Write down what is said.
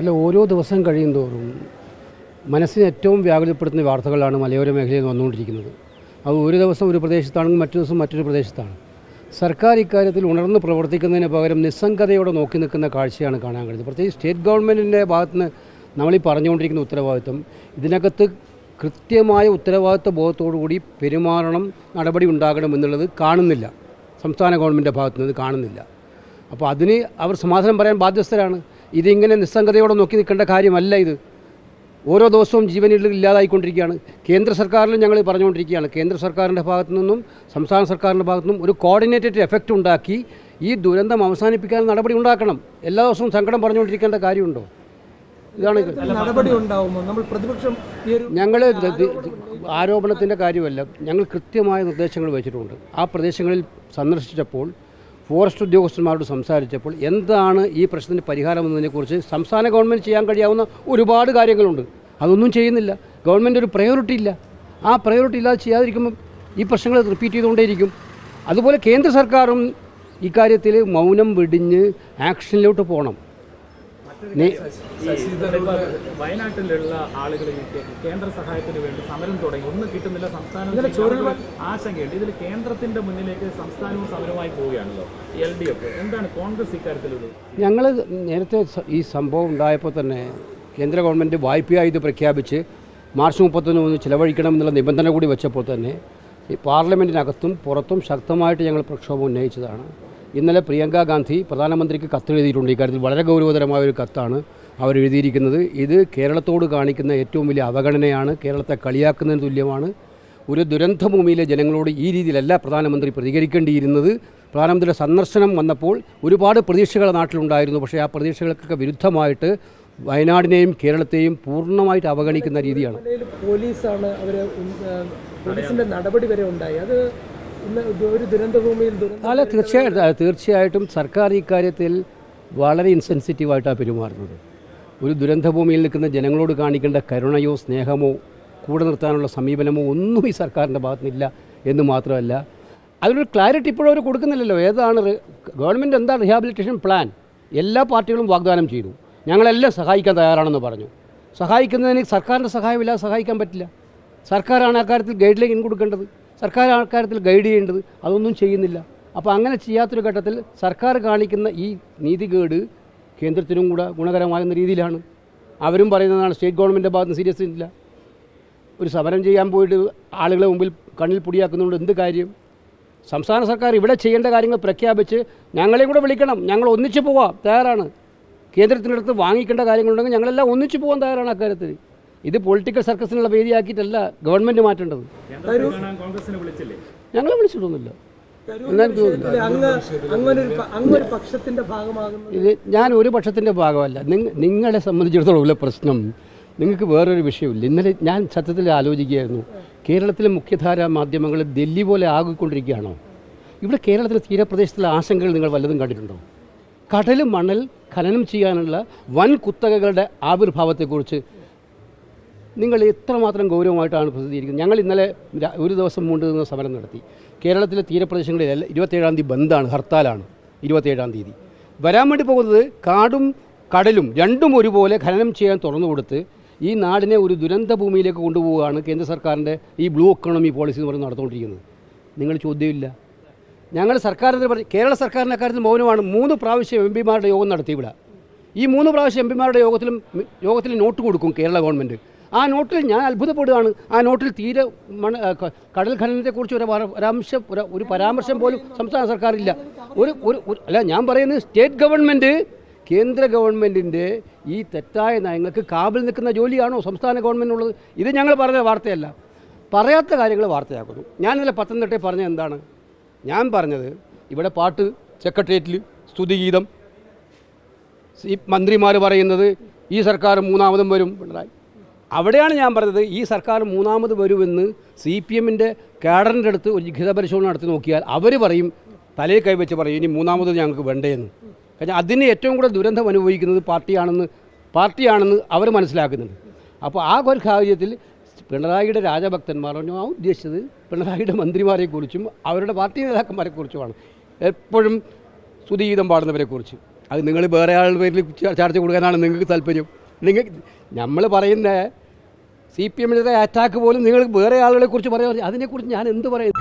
അല്ല ഓരോ ദിവസം കഴിയും തോറും മനസ്സിനെ ഏറ്റവും വ്യാകുലപ്പെടുത്തുന്ന വാർത്തകളാണ് മലയോര മേഖലയിൽ വന്നുകൊണ്ടിരിക്കുന്നത്. അത് ഒരു ദിവസം ഒരു പ്രദേശത്താണെങ്കിൽ മറ്റു ദിവസം മറ്റൊരു പ്രദേശത്താണ്. സർക്കാർ ഇക്കാര്യത്തിൽ ഉണർന്ന് പ്രവർത്തിക്കുന്നതിന് പകരം നിസ്സംഗതയോടെ നോക്കി നിൽക്കുന്ന കാഴ്ചയാണ് കാണാൻ കഴിയുന്നത്. പ്രത്യേകിച്ച് സ്റ്റേറ്റ് ഗവൺമെന്റിന്റെ ഭാഗത്ത് നിന്ന് നമ്മളീ പറഞ്ഞുകൊണ്ടിരിക്കുന്ന ഉത്തരവാദിത്വം ഇതിനകത്ത് കൃത്യമായ ഉത്തരവാദിത്വ ബോധത്തോടുകൂടി പെരുമാറണം നടപടി ഉണ്ടാകണം എന്നുള്ളത് കാണുന്നില്ല. സംസ്ഥാന ഗവൺമെന്റിന്റെ ഭാഗത്തുനിന്ന് കാണുന്നില്ല. അപ്പോൾ അതിന് അവർ സമാധാനം പറയാൻ ബാധ്യസ്ഥരാണ്. ഇതിങ്ങനെ നിസ്സംഗതയോടെ നോക്കി നിൽക്കേണ്ട കാര്യമല്ല ഇത്. ഓരോ ദിവസവും ജീവനിൽ ഇല്ലാതായിക്കൊണ്ടിരിക്കുകയാണ്. കേന്ദ്ര സർക്കാരിലും ഞങ്ങൾ പറഞ്ഞുകൊണ്ടിരിക്കുകയാണ്. കേന്ദ്ര സർക്കാരിന്റെ ഭാഗത്തു നിന്നും സംസ്ഥാന സർക്കാരിന്റെ ഭാഗത്തു നിന്നും ഒരു കോർഡിനേറ്റഡ് എഫക്റ്റ് ഉണ്ടാക്കി ഈ ദുരന്തം അവസാനിപ്പിക്കാൻ നടപടി ഉണ്ടാക്കണം. എല്ലാ ദിവസവും സങ്കടം പറഞ്ഞുകൊണ്ടിരിക്കേണ്ട കാര്യമുണ്ടോ? ഇതാണ് ഞങ്ങൾ ആരോപണത്തിന്റെ കാര്യമല്ല. ഞങ്ങൾ കൃത്യമായ നിർദ്ദേശങ്ങൾ വെച്ചിട്ടുണ്ട്. ആ പ്രദേശങ്ങളിൽ സന്ദർശിച്ചപ്പോൾ ഫോറസ്റ്റ് ഉദ്യോഗസ്ഥന്മാരോട് സംസാരിച്ചപ്പോൾ എന്താണ് ഈ പ്രശ്നത്തിന് പരിഹാരം എന്നതിനെക്കുറിച്ച് സംസ്ഥാന ഗവൺമെന്റ് ചെയ്യാൻ കഴിയാവുന്ന ഒരുപാട് കാര്യങ്ങളുണ്ട്. അതൊന്നും ചെയ്യുന്നില്ല. ഗവൺമെന്റ് ഒരു പ്രയോറിറ്റി ഇല്ല. ആ പ്രയോറിറ്റി ഇല്ലാതെ ചെയ്യാതിരിക്കുമ്പോൾ ഈ പ്രശ്നങ്ങൾ റിപ്പീറ്റ് ചെയ്തുകൊണ്ടേയിരിക്കും. അതുപോലെ കേന്ദ്ര സർക്കാരും ഇക്കാര്യത്തിൽ മൗനം വെടിഞ്ഞ് ആക്ഷനിലോട്ട് പോകണം വയനാട്ടിലുള്ള ആളുകൾ ഈ കേ- കേന്ദ്ര സഹായത്തിന് വേണ്ടി സമരം തുടങ്ങി. ഒന്നും കിട്ടുന്നില്ല. സംസ്ഥാനം ആശങ്കയുണ്ട്. ഇതിൽ കേന്ദ്രത്തിന്റെ മുന്നിലേക്ക് സംസ്ഥാനവും സമരമായി പോവുകയാണല്ലോ. എൽ ഡി എഫ് എന്താണ് കോൺഗ്രസ് ഇക്കാര്യത്തിലുള്ളത്? ഞങ്ങൾ നേരത്തെ ഈ സംഭവം ഉണ്ടായപ്പോൾ തന്നെ കേന്ദ്ര ഗവൺമെന്റ് വായ്പയായി ഇത് പ്രഖ്യാപിച്ച് മാർച്ച് മുപ്പത്തൊന്ന് ഒന്ന് ചിലവഴിക്കണം എന്നുള്ള നിബന്ധന കൂടി വെച്ചപ്പോൾ തന്നെ ഈ പാർലമെന്റിനകത്തും പുറത്തും ശക്തമായിട്ട് ഞങ്ങൾ പ്രക്ഷോഭം ഉന്നയിച്ചതാണ്. ഇന്നലെ പ്രിയങ്ക ഗാന്ധി പ്രധാനമന്ത്രിക്ക് കത്തെഴുതിയിട്ടുണ്ട്. ഇക്കാര്യത്തിൽ വളരെ ഗൗരവതരമായ ഒരു കത്താണ് അവർ എഴുതിയിരിക്കുന്നത്. ഇത് കേരളത്തോട് കാണിക്കുന്ന ഏറ്റവും വലിയ അവഗണനയാണ്. കേരളത്തെ കളിയാക്കുന്നതിന് തുല്യമാണ്. ഒരു ദുരന്തഭൂമിയിലെ ജനങ്ങളോട് ഈ രീതിയിലല്ല പ്രധാനമന്ത്രി പ്രതികരിക്കേണ്ടിയിരുന്നത്. പ്രധാനമന്ത്രിയുടെ സന്ദർശനം വന്നപ്പോൾ ഒരുപാട് പ്രതീക്ഷകൾ നാട്ടിലുണ്ടായിരുന്നു. പക്ഷേ ആ പ്രതീക്ഷകൾക്കൊക്കെ വിരുദ്ധമായിട്ട് വയനാടിനെയും കേരളത്തെയും പൂർണമായിട്ട് അവഗണിക്കുന്ന രീതിയാണ്. പോലീസാണ് അവരെ പോലീസിന്റെ നടപടി വരെ ഉണ്ടായി. അത് അല്ല തീർച്ചയായിട്ടും. തീർച്ചയായിട്ടും സർക്കാർ ഇക്കാര്യത്തിൽ വളരെ ഇൻസെൻസിറ്റീവായിട്ടാണ് പെരുമാറുന്നത്. ഒരു ദുരന്തഭൂമിയിൽ നിൽക്കുന്ന ജനങ്ങളോട് കാണിക്കേണ്ട കരുണയോ സ്നേഹമോ കൂടെ നിർത്താനുള്ള സമീപനമോ ഒന്നും ഈ സർക്കാരിന്റെ ഭാഗത്തുനിന്നില്ല എന്ന് മാത്രമല്ല അതിനൊരു ക്ലാരിറ്റി ഇപ്പോഴും അവർ കൊടുക്കുന്നില്ലല്ലോ. ഏതാണ് ഗവൺമെന്റ് എന്താണ് റീഹാബിലിറ്റേഷൻ പ്ലാൻ എല്ലാ പാർട്ടികളും വാഗ്ദാനം ചെയ്തു. ഞങ്ങളെല്ലാം സഹായിക്കാൻ തയ്യാറാണെന്ന് പറഞ്ഞു. സഹായിക്കുന്നതിന് സർക്കാരിന്റെ സഹായമില്ലാതെ സഹായിക്കാൻ പറ്റില്ല. സർക്കാരാണ് അക്കാര്യത്തിൽ ഗൈഡ് ലൈൻ കൊടുക്കേണ്ടത് സർക്കാർ ആൾക്കാരത്തിൽ ഗൈഡ് ചെയ്യേണ്ടത് അതൊന്നും ചെയ്യുന്നില്ല. അപ്പോൾ അങ്ങനെ ചെയ്യാത്തൊരു ഘട്ടത്തിൽ സർക്കാർ കാണിക്കുന്ന ഈ നീതികേട് കേന്ദ്രത്തിനും കൂടെ ഗുണകരമാകുന്ന രീതിയിലാണ്. അവരും പറയുന്നതാണ് സ്റ്റേറ്റ് ഗവൺമെന്റിന്റെ ഭാഗത്ത് സീരിയസ് ഇല്ല. ഒരു സമരം ചെയ്യാൻ പോയിട്ട് ആളുകളെ മുമ്പിൽ കണ്ണിൽ പൊടിയാക്കുന്നതുകൊണ്ട് എന്ത് കാര്യം? സംസ്ഥാന സർക്കാർ ഇവിടെ ചെയ്യേണ്ട കാര്യങ്ങൾ പ്രഖ്യാപിച്ച് ഞങ്ങളെ കൂടെ വിളിക്കണം. ഞങ്ങൾ ഒന്നിച്ചു പോവാം. തയ്യാറാണ്. കേന്ദ്രത്തിനടുത്ത് വാങ്ങിക്കേണ്ട കാര്യങ്ങളുണ്ടെങ്കിൽ ഞങ്ങളെല്ലാം ഒന്നിച്ചു പോകാൻ തയ്യാറാണ് അക്കാര്യത്തിൽ. ഇത് പൊളിറ്റിക്കൽ സർക്കസിനുള്ള വേദിയാക്കിയിട്ടല്ല ഗവൺമെന്റ് മാറ്റേണ്ടത്. ഞങ്ങളെ വിളിച്ചിട്ടൊന്നുമില്ല. ഇത് ഞാൻ ഒരു പക്ഷത്തിന്റെ ഭാഗമല്ല. നിങ്ങ നിങ്ങളെ സംബന്ധിച്ചിടത്തോളം ഉള്ള പ്രശ്നം നിങ്ങൾക്ക് വേറൊരു വിഷയമില്ല ഇന്നലെ ഞാൻ സത്യത്തിൽ ആലോചിക്കുകയായിരുന്നു. കേരളത്തിലെ മുഖ്യധാരാ മാധ്യമങ്ങൾ ഡൽഹി പോലെ ആകിക്കൊണ്ടിരിക്കുകയാണോ? ഇവിടെ കേരളത്തിലെ തീരപ്രദേശത്തിലെ ആശങ്കകൾ നിങ്ങൾ വല്ലതും കണ്ടിട്ടുണ്ടോ? കടലും മണൽ ഖനനം ചെയ്യാനുള്ള വൻ കുത്തകകളുടെ ആവിർഭാവത്തെക്കുറിച്ച് നിങ്ങൾ എത്രമാത്രം ഗൗരവമായിട്ടാണ് പ്രസിദ്ധീകരിക്കുന്നത്. ഞങ്ങൾ ഇന്നലെ ഒരു ദിവസം മുണ്ട് നിന്ന് സമരം നടത്തി. കേരളത്തിലെ തീരപ്രദേശങ്ങളിൽ ഇരുപത്തേഴാം തീയതി ബന്ദാണ് ഹർത്താലാണ് ഇരുപത്തേഴാം തീയതി. വരാൻ വേണ്ടി പോകുന്നത് കാടും കടലും രണ്ടും ഒരുപോലെ ഖനനം ചെയ്യാൻ തുറന്നു കൊടുത്ത് ഈ നാടിനെ ഒരു ദുരന്ത ഭൂമിയിലേക്ക് കൊണ്ടുപോവുകയാണ് കേന്ദ്ര സർക്കാരിന്റെ ഈ ബ്ലൂ എക്കണോമി പോളിസി എന്ന് പറഞ്ഞ് നടന്നുകൊണ്ടിരിക്കുന്നത്. നിങ്ങൾ ചോദ്യമില്ല. ഞങ്ങൾ സർക്കാരിന്റെ കേരള സർക്കാരിന്റെ കാര്യത്തിൽ മൗനമാണ്. മൂന്ന് പ്രാവശ്യം എം പിമാരുടെ യോഗം നടത്തി ഇവിടെ ഈ മൂന്ന് പ്രാവശ്യം എം പിമാരുടെ യോഗത്തിലും യോഗത്തിൽ നോട്ട് കൊടുക്കും കേരള ഗവൺമെന്റ്. ആ നോട്ടിൽ ഞാൻ അത്ഭുതപ്പെടുകയാണ്. ആ നോട്ടിൽ തീരെ മണ കടൽ ഖനനത്തെക്കുറിച്ച് ഒരു പര- പരാമർശം ഒരു പരാമർശം പോലും സംസ്ഥാന സർക്കാരില്ല ഒരു ഒരു അല്ല ഞാൻ പറയുന്നത് സ്റ്റേറ്റ് ഗവൺമെന്റ് കേന്ദ്ര ഗവൺമെന്റിന്റെ ഈ തെറ്റായ നയങ്ങൾക്ക് കാബിൽ നിൽക്കുന്ന ജോലിയാണോ സംസ്ഥാന ഗവൺമെന്റിനുള്ളത് ഇത് ഞങ്ങൾ പറഞ്ഞ വാർത്തയല്ല. പറയാത്ത കാര്യങ്ങൾ വാർത്തയാക്കുന്നു. ഞാൻ ഇന്നലെ പത്തനംതിട്ടയിൽ പറഞ്ഞത് എന്താണ്? ഞാൻ പറഞ്ഞത് ഇവിടെ പാട്ട് സെക്രട്ടേറിയറ്റിൽ സ്തുതിഗീതം മന്ത്രിമാർ പറയുന്നത് ഈ സർക്കാർ മൂന്നാമതും വരും പിണറായി. അവിടെയാണ് ഞാൻ പറഞ്ഞത് ഈ സർക്കാർ മൂന്നാമത് വരുമെന്ന് സി പി എമ്മിന്റെ കാഡറിന്റെ അടുത്ത് ഒരു ലിഖിത പരിശോധന നടത്തി നോക്കിയാൽ അവർ പറയും തലയിൽ കൈവച്ച് പറയും ഇനി മൂന്നാമത് ഞങ്ങൾക്ക് വേണ്ടേന്ന്. കാരണം അതിന് ഏറ്റവും കൂടുതൽ ദുരന്തം അനുഭവിക്കുന്നത് പാർട്ടിയാണെന്ന് പാർട്ടിയാണെന്ന് അവർ മനസ്സിലാക്കുന്നുണ്ട്. അപ്പോൾ ആ ഒരു സാഹചര്യത്തിൽ പിണറായിയുടെ രാജഭക്തന്മാർ പറഞ്ഞു ആ ഉദ്ദേശിച്ചത് പിണറായിയുടെ മന്ത്രിമാരെക്കുറിച്ചും അവരുടെ പാർട്ടി നേതാക്കന്മാരെക്കുറിച്ചുമാണ്. എപ്പോഴും സുതീതം പാടുന്നവരെക്കുറിച്ച്. അത് നിങ്ങൾ വേറെ ആളുടെ പേരിൽ ചർച്ച കൊടുക്കാനാണ് നിങ്ങൾക്ക് താല്പര്യം. നിങ്ങൾ നമ്മൾ പറയുന്ന സി പി എമ്മിന്റെ അറ്റാക്ക് പോലും നിങ്ങൾ വേറെ ആളുകളെ കുറിച്ച് പറയാൻ അതിനെക്കുറിച്ച് ഞാൻ എന്ത് പറയും?